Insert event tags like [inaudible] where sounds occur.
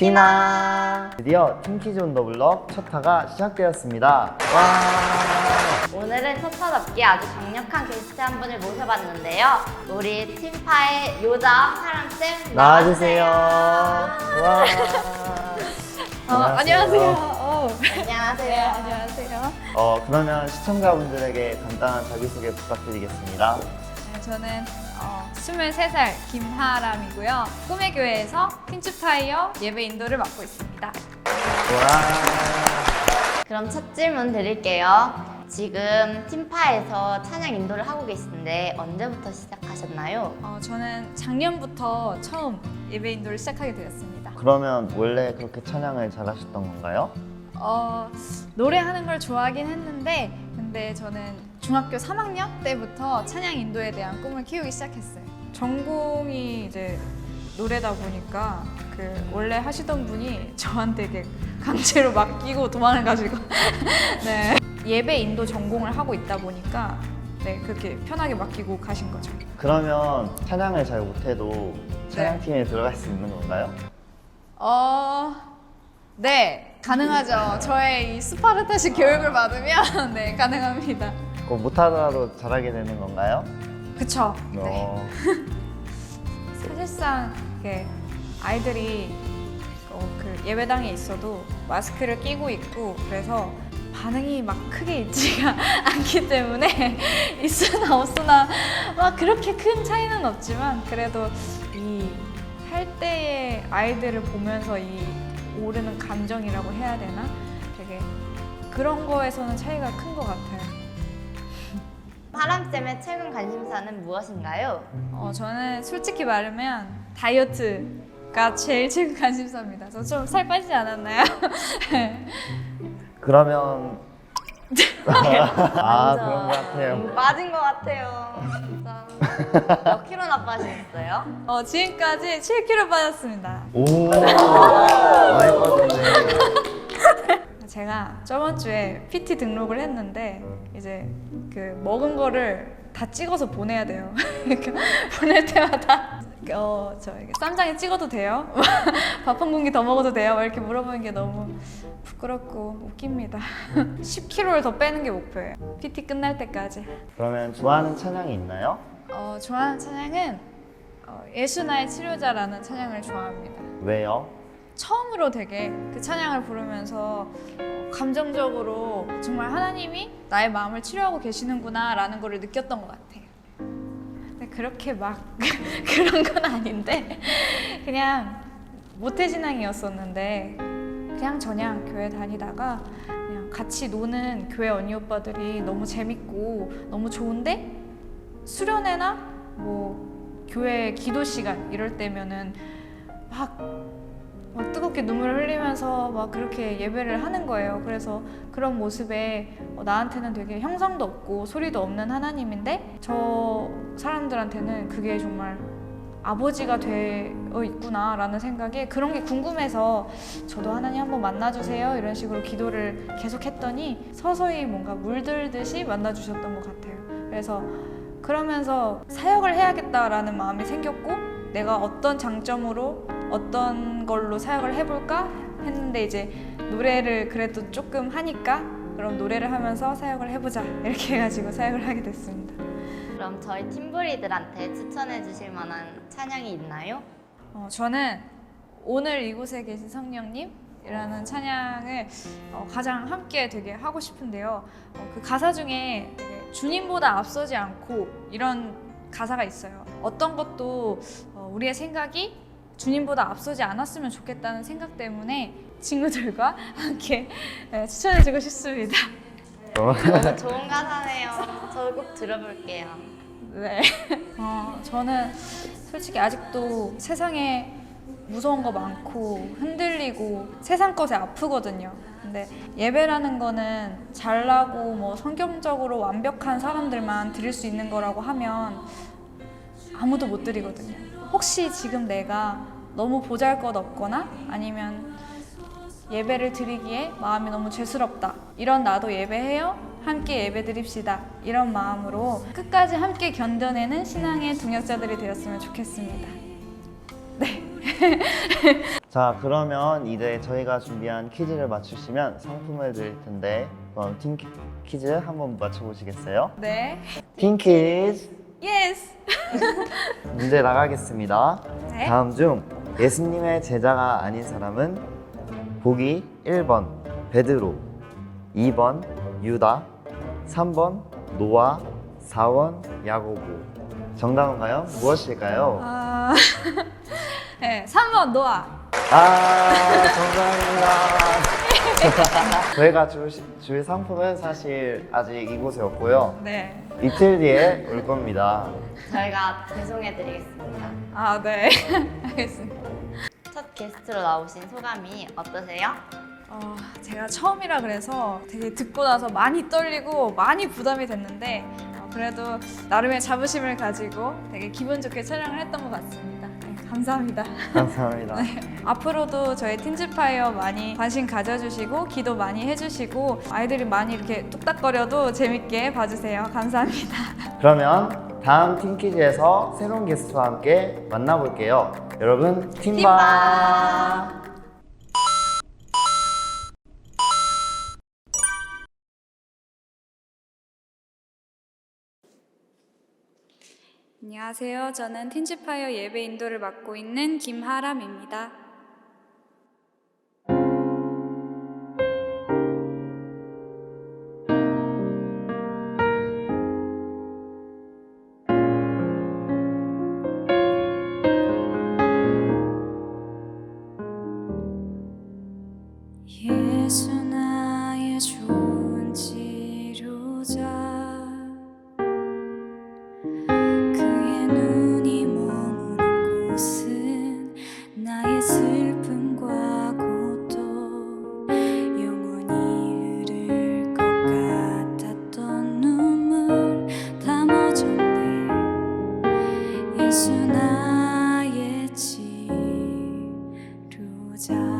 티나 드디어 팀키즈 온 더 블럭 첫 타가 시작되었습니다 와 오늘은 첫타답게 아주 강력한 게스트 한 분을 모셔봤는데요. 우리 팀파의 요정 사랑쌤 나와주세요. 와 어, 안녕하세요. 어. 안녕하세요. 안녕하세요. 어 그러면 시청자분들에게 간단한 자기소개 부탁드리겠습니다 네, 저는 어, 23살 김하람이고요. 꿈의 교회에서 핀츠파이어 예배 인도를 맡고 있습니다. 와 그럼 첫 질문 드릴게요. 지금 팀파에서 찬양 인도를 하고 계신데 언제부터 시작하셨나요? 어, 저는 작년부터 처음 예배 인도를 시작하게 되었습니다. 그러면 원래 그렇게 찬양을 잘하셨던 건가요? 어, 노래하는 걸 좋아하긴 했는데 근데 저는 중학교 3학년 때부터 찬양 인도에 대한 꿈을 키우기 시작했어요. 전공이 이제 노래다 보니까 그 원래 하시던 분이 저한테 이렇게 강제로 맡기고 도망을 가지고 [laughs] 네. 예배 인도 전공을 하고 있다 보니까 네 그렇게 편하게 맡기고 가신 거죠. 그러면 찬양을 잘 못해도 찬양팀에 들어갈 수 있는 건가요? 어, 네 가능하죠. 저의 이 스파르타식 교육을 받으면 [laughs] 네 가능합니다. 그럼 못하더라도 잘하게 되는 건가요? 그쵸. 네. 어, [laughs] 사실상 이렇게 아이들이 어, 그 예배당에 있어도 마스크를 끼고 있고 그래서 반응이 막 크게 있지가 [laughs] 않기 때문에 [laughs] 있으나 없으나 막 그렇게 큰 차이는 없지만 그래도 이 할 때의 아이들을 보면서 이 오르는 감정이라고 해야 되나 되게 그런 거에서는 차이가 큰 것 같아요. 사람쌤의 최근 관심사는 무엇인가요? 어, 저는 솔직히 말하면 다이어트가 제일 최근 관심사입니다. 저 좀 살 빠지지 않았나요? [laughs] 그러면 아 완전 그런 것 같아요 빠진 것 같아요. 진짜. 몇 킬로나 빠지셨어요? 어, 지금까지 7kg 빠졌습니다. 오 많이 빠졌네 제가 저번 주에 PT 등록을 했는데 이제 그 먹은 거를 다 찍어서 보내야 돼요. [laughs] 그러니까 보낼 때마다 어, 저 쌈장에 찍어도 돼요? [laughs] 밥 한 공기 더 먹어도 돼요? 막 이렇게 물어보는 게 너무 부끄럽고 웃깁니다. [laughs] 10kg를 더 빼는 게 목표예요. PT 끝날 때까지. 그러면 좋아하는 찬양이 있나요? 어, 좋아하는 찬양은 어, 예수 나의 치료자라는 찬양을 좋아합니다. 왜요? 처음으로 되게 그 찬양을 부르면서 어, 감정적으로 정말 하나님이 나의 마음을 치료하고 계시는구나라는 거를 느꼈던 것 같아요. 근데 그렇게 막 [laughs] 그런 건 아닌데 그냥 모태신앙이었었는데 그냥 저냥 교회 다니다가 그냥 같이 노는 교회 언니 오빠들이 너무 재밌고 너무 좋은데 수련회나 뭐 교회 기도 시간 이럴 때면은 막 막 뜨겁게 눈물을 흘리면서 막 그렇게 예배를 하는 거예요. 그래서 그런 모습에 어, 나한테는 되게 형상도 없고 소리도 없는 하나님인데 저 사람들한테는 그게 정말 아버지가 되어 있구나라는 생각에 그런 게 궁금해서 저도 하나님 한번 만나주세요 이런 식으로 기도를 계속 했더니 서서히 뭔가 물들듯이 만나주셨던 것 같아요. 그래서 그러면서 사역을 해야겠다라는 마음이 생겼고 내가 어떤 장점으로 어떤 걸로 사역을 해볼까 했는데 이제 노래를 그래도 조금 하니까 그럼 노래를 하면서 사역을 해보자 이렇게 해가지고 사역을 하게 됐습니다. 그럼 저희 팀브리들한테 추천해 주실 만한 찬양이 있나요? 어, 저는 오늘 이곳에 계신 성령님이라는 찬양을 어, 가장 함께 되게 하고 싶은데요. 어, 그 가사 중에 주님보다 앞서지 않고 이런 가사가 있어요. 어떤 것도 어, 우리의 생각이 주님보다 앞서지 않았으면 좋겠다는 생각 때문에 친구들과 [laughs] 함께 네, 추천해주고 싶습니다. 어, 너무 좋은 가사네요. 저도 꼭 들어볼게요. 네. 어, 저는 솔직히 아직도 세상에 무서운 거 많고 흔들리고 세상 것에 아프거든요. 근데 예배라는 거는 잘나고 뭐 성경적으로 완벽한 사람들만 드릴 수 있는 거라고 하면 아무도 못 드리거든요. 혹시 지금 내가 너무 보잘 것 없거나 아니면 예배를 드리기에 마음이 너무 죄스럽다. 이런 나도 예배해요. 함께 예배 드립시다. 이런 마음으로 끝까지 함께 견뎌내는 신앙의 동역자들이 되었으면 좋겠습니다. 네. [laughs] 자, 그러면 이제 저희가 준비한 퀴즈를 맞추시면 상품을 드릴 텐데 그럼 팀 퀴- 퀴즈 한번 맞춰보시겠어요? 네. 팀 퀴즈 예스. 문제 나가겠습니다. 네. 다음 중 예수님의 제자가 아닌 사람은 보기 1번 베드로, 2번 유다, 3번 노아, 4번 야고보. 정답은 과연 무엇일까요? 아. [laughs] 네, 3번 노아. 아, 감사합니다. [laughs] 저희가 줄, 줄 상품은 사실 아직 이곳에 없고요. 네. 이틀 뒤에 올 겁니다. 저희가 배송해드리겠습니다. 아, 네. [laughs] 알겠습니다. 첫 게스트로 나오신 소감이 어떠세요? 어, 제가 처음이라 그래서 되게 듣고 나서 많이 떨리고 많이 부담이 됐는데 어, 그래도 나름의 자부심을 가지고 되게 기분 좋게 촬영을 했던 것 같습니다. 네, 감사합니다. 감사합니다. 앞으로도 저희 틴즈파이어 많이 관심 가져주시고 기도 많이 해주시고 아이들이 많이 이렇게 뚝딱거려도 재밌게 봐주세요. 감사합니다. 그러면 다음 팀키즈에서 새로운 게스트와 함께 만나볼게요. 여러분 팀바. 팀바. 안녕하세요. 저는 틴즈파이어 예배 인도를 맡고 있는 김하람입니다. 치